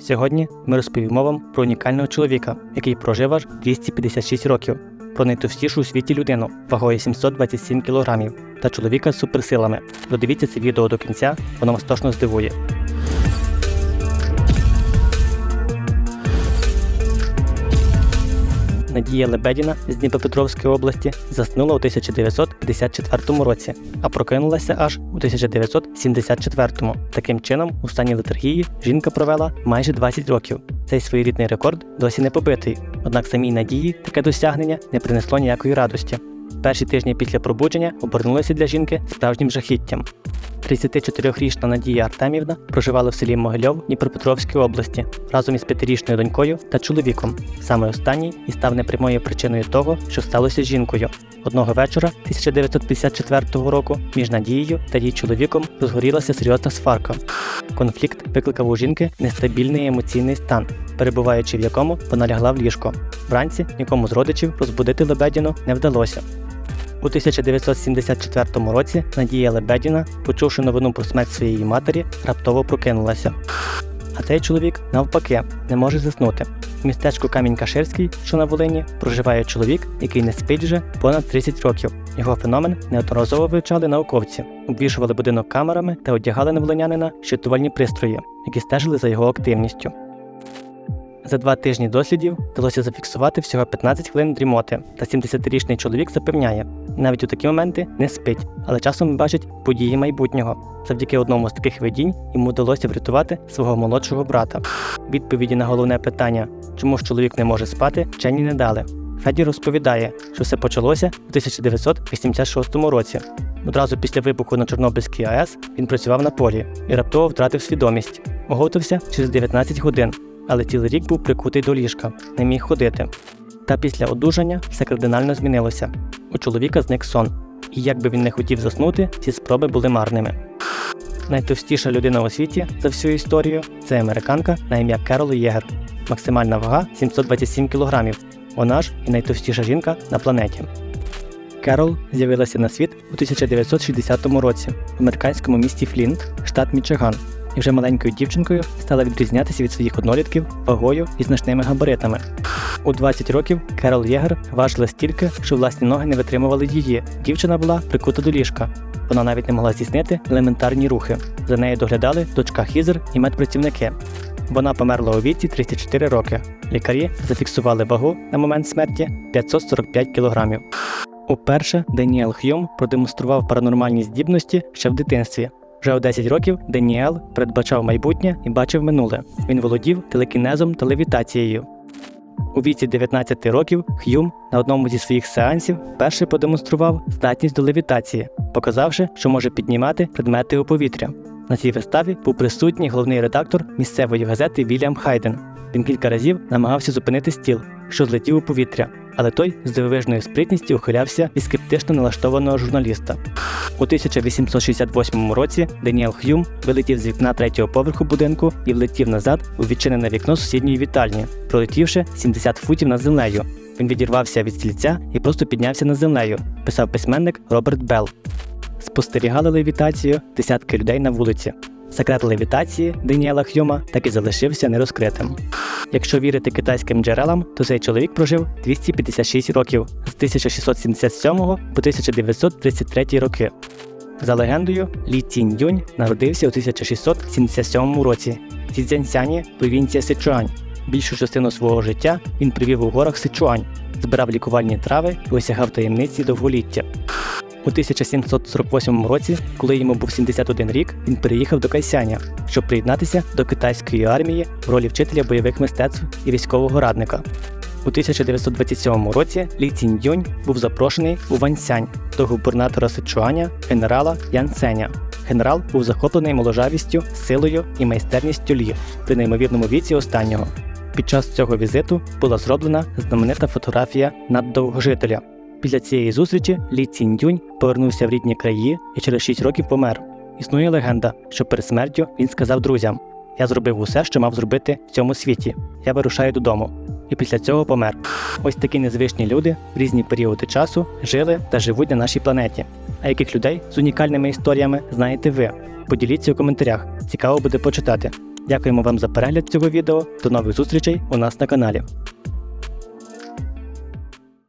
Сьогодні ми розповімо вам про унікального чоловіка, який прожив аж 256 років, про найтовстішу у світі людину вагою 727 кг та чоловіка з суперсилами. Додивіться це відео до кінця, воно вас точно здивує. Надія Лебедіна з Дніпропетровської області заснула у 1954 році, а прокинулася аж у 1974. Таким чином, у стані летаргії жінка провела майже 20 років. Цей своєрідний рекорд досі не побитий, однак самій надії таке досягнення не принесло ніякої радості. Перші тижні після пробудження обернулися для жінки справжнім жахіттям. 34-річна Надія Артемівна проживала в селі Могильов Дніпропетровської області разом із п'ятирічною донькою та чоловіком. Саме останній і став непрямою причиною того, що сталося з жінкою. Одного вечора 1954 року між Надією та її чоловіком розгорілася серйозна сварка. Конфлікт викликав у жінки нестабільний емоційний стан, перебуваючи в якому вона лягла в ліжко. Вранці нікому з родичів розбудити Лебедіну не вдалося. У 1974 році Надія Лебедіна, почувши новину про смерть своєї матері, раптово прокинулася. А цей чоловік, навпаки, не може заснути. В містечку Камінь-Каширський, що на Волині, проживає чоловік, який не спить вже понад 30 років. Його феномен неодноразово вивчали науковці, обвішували будинок камерами та одягали на волинянина щитувальні пристрої, які стежили за його активністю. За два тижні дослідів вдалося зафіксувати всього 15 хвилин дрімоти, та 70-річний чоловік запевняє, навіть у такі моменти не спить, але часом бачить події майбутнього. Завдяки одному з таких видінь йому вдалося врятувати свого молодшого брата. Відповіді на головне питання, чому ж чоловік не може спати, вчені не дали. Феді розповідає, що все почалося у 1986 році. Одразу після вибуху на Чорнобильській АЕС він працював на полі і раптово втратив свідомість. Оговтався через 19 годин, але цілий рік був прикутий до ліжка, не міг ходити. Та після одужання все кардинально змінилося. У чоловіка зник сон, і як би він не хотів заснути, ці спроби були марними. Найтовстіша людина у світі за всю історію це американка на ім'я Керол Єгер. Максимальна вага 727 кг. Вона ж і найтовстіша жінка на планеті. Керол з'явилася на світ у 1960 році в американському місті Флінт, штат Мічиган, і вже маленькою дівчинкою стала відрізнятися від своїх однолітків вагою і значними габаритами. У 20 років Керол Єгер важила стільки, що власні ноги не витримували її. Дівчина була прикута до ліжка. Вона навіть не могла здійснити елементарні рухи. За нею доглядали дочка Хізер і медпрацівники. Вона померла у віці 34 роки. Лікарі зафіксували вагу на момент смерті 545 кг. Уперше Деніел Х'юм продемонстрував паранормальні здібності ще в дитинстві. Вже у 10 років Деніел передбачав майбутнє і бачив минуле. Він володів телекінезом та левітацією. У віці 19 років Х'юм на одному зі своїх сеансів перший продемонстрував здатність до левітації, показавши, що може піднімати предмети у повітря. На цій виставі був присутній головний редактор місцевої газети Вільям Хайден. Він кілька разів намагався зупинити стіл, що злетів у повітря, але той з дивовижною спритністю ухилявся від скептично налаштованого журналіста. У 1868 році Деніел Х'юм вилетів з вікна третього поверху будинку і влетів назад у відчинене вікно сусідньої вітальні, пролетівши 70 футів над землею. Він відірвався від стільця і просто піднявся над землею, писав письменник Роберт Белл. Спостерігали левітацію десятки людей на вулиці. Секрет левітації Деніела Х'юма так і залишився нерозкритим. Якщо вірити китайським джерелам, то цей чоловік прожив 256 років з 1677 по 1933 роки. За легендою, Лі Цінь Юнь народився у 1677 році в Цзянсяні, провінція Сичуань. Більшу частину свого життя він провів у горах Сичуань, збирав лікувальні трави і осягав таємниці довголіття. У 1748 році, коли йому був 71 рік, він переїхав до Кайсяня, щоб приєднатися до китайської армії в ролі вчителя бойових мистецтв і військового радника. У 1927 році Лі Ціньюнь був запрошений у Ваньсянь до губернатора Сичуаня генерала Ян Ценя. Генерал був захоплений моложавістю, силою і майстерністю Лі при неймовірному віці останнього. Під час цього візиту була зроблена знаменита фотографія наддовгожителя. Після цієї зустрічі Лі Цінь-Дюнь повернувся в рідні краї і через 6 років помер. Існує легенда, що перед смертю він сказав друзям: Я зробив усе, що мав зробити в цьому світі. Я вирушаю додому. І після цього помер. Ось такі незвичні люди в різні періоди часу жили та живуть на нашій планеті. А яких людей з унікальними історіями знаєте ви? Поділіться у коментарях. Цікаво буде почитати. Дякуємо вам за перегляд цього відео. До нових зустрічей у нас на каналі.